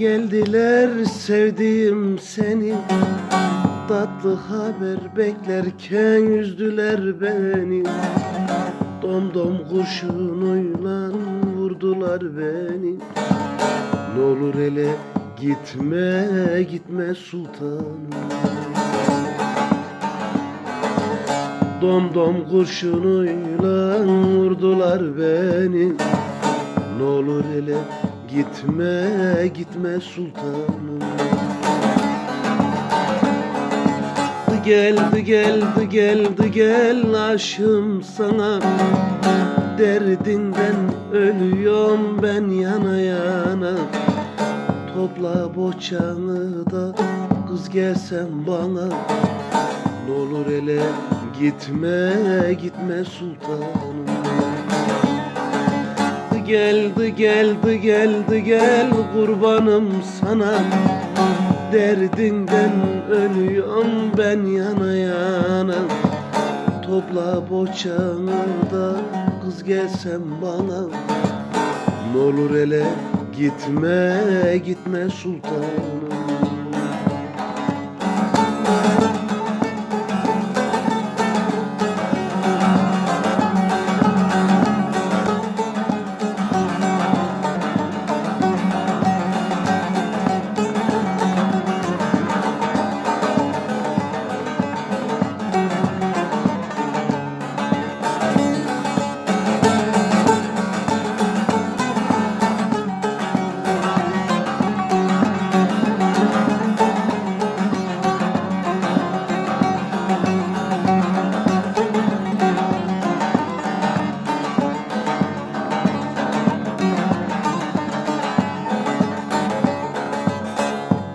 Geldiler sevdiğim seni. Tatlı haber beklerken yüzdüler beni. Domdom kurşunuyla vurdular beni. Ne olur hele gitme gitme sultanım. Domdom kurşunuyla vurdular beni. Ne olur hele gitme gitme sultanım. Geldi geldi geldi gel aşığım sana. Derdinden ölüyorum ben yana yana. Topla boçanı da kız gelsen bana. Ne olur hele gitme gitme sultanım Geldi geldi geldi gel kurbanım sana. Derdinden ölüyorum ben yana yana. Topla boçanı da kız gelsen bana. Ne olur hele gitme gitme sultanım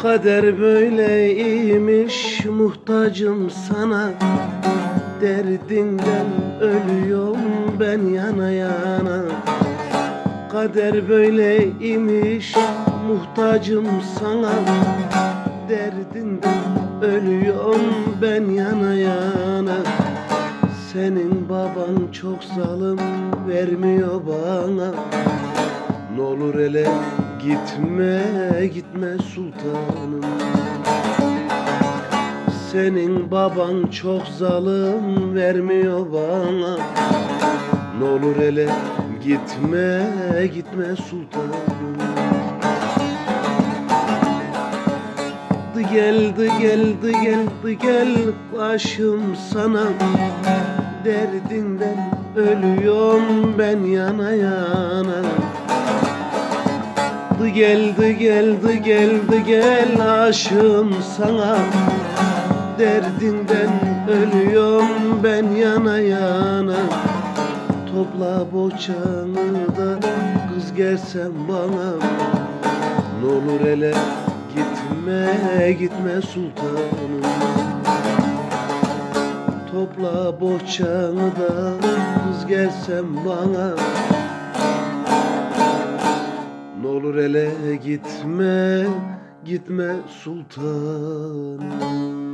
Kader böyleymiş muhtacım sana. Derdinden ölüyorum ben yana yana. Kader böyleymiş muhtacım sana. Derdinden ölüyorum ben yana yana. Senin baban çok zalim vermiyor bana. Ne olur hele gitme gitme sultanım. Senin baban çok zalim vermiyor bana. Ne olur hele gitme gitme sultanım. Geldi geldi geldi gel başım sana. Derdinden ölüyorum ben yana yana Geldi geldi geldi gel aşığım sana. Derdinden ölüyorum ben yana yana. Topla boçanı da kız gelsen bana. Ne olur hele gitme gitme sultanım. Topla boçanı da kız gelsen bana olur hele gitme, gitme sultanım